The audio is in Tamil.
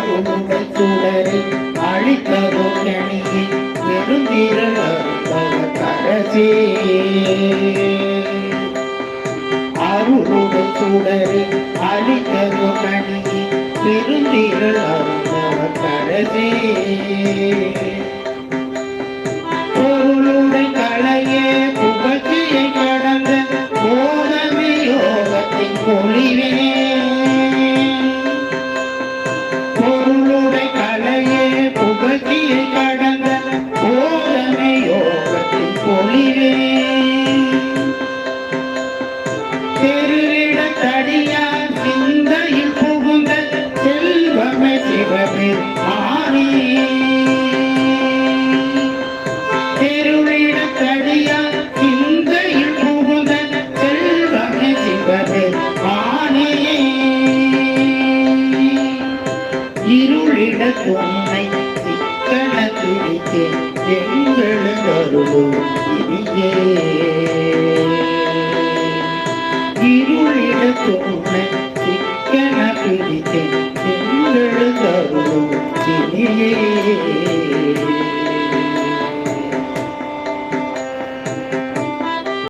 பொருளுடை சுடரை அழித்ததோ கணியை பெருந்திரள் அருந்தவத்தரசே அருளுடை சுடரை அழித்ததோ கணியை பெருந்திரள் அருந்தவத்தரசே பொழிவே தெருவிட தடியார் சிந்தையில் புகுந்த செல்வமே சிவபெருமானே தெருவிட தடியார் சிந்தையில் புகுந்த செல்வமே சிவபெருமானே இருளிட துணை சிக்கன துடித்தே எங்கள் Yeah, yeah, yeah.